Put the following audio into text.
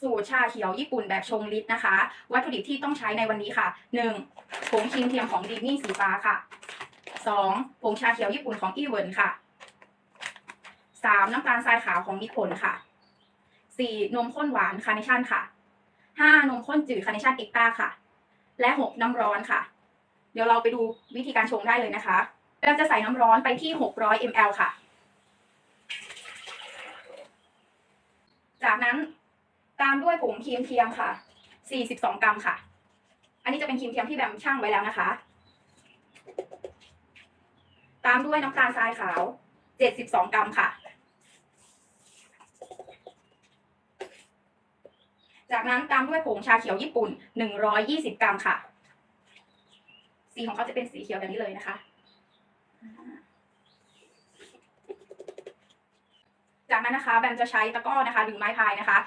สูตรชาเขียวญี่ปุ่นแบบชงลิตรนะคะ วัตถุดิบที่ต้องใช้ในวันนี้ค่ะ 1. ผงครีมเทียมของดีนี่สีฟ้าค่ะ 2. ผงชาเขียวญี่ปุ่นของอีเวิร์นค่ะ 3. น้ำตาลทรายขาวของนิพนค่ะ 4. นมข้นหวานคาร์เนชั่นค่ะ 5. นมข้นจืดคาร์เนชั่นเอ็กต้าค่ะ และ 6. น้ำร้อนค่ะ เดี๋ยวเราไปดูวิธีการชงได้เลยนะคะ เราจะใส่น้ำร้อนไปที่ 600 ml ค่ะ จากนั้น ตามด้วยผงครีมเทียมค่ะ 42 กรัมค่ะ อันนี้จะเป็นครีมเทียมที่แบมช่างไว้แล้วนะคะ ตามด้วยน้ำตาลทรายขาว 72 กรัมค่ะ จากนั้นตามด้วยผงชาเขียวญี่ปุ่น 120 กรัมค่ะ สีของเขาจะเป็นสีเขียวแบบนี้เลยนะคะ จากนั้นนะคะแบมจะใช้ตะกร้อนะคะหรือไม้พายนะคะ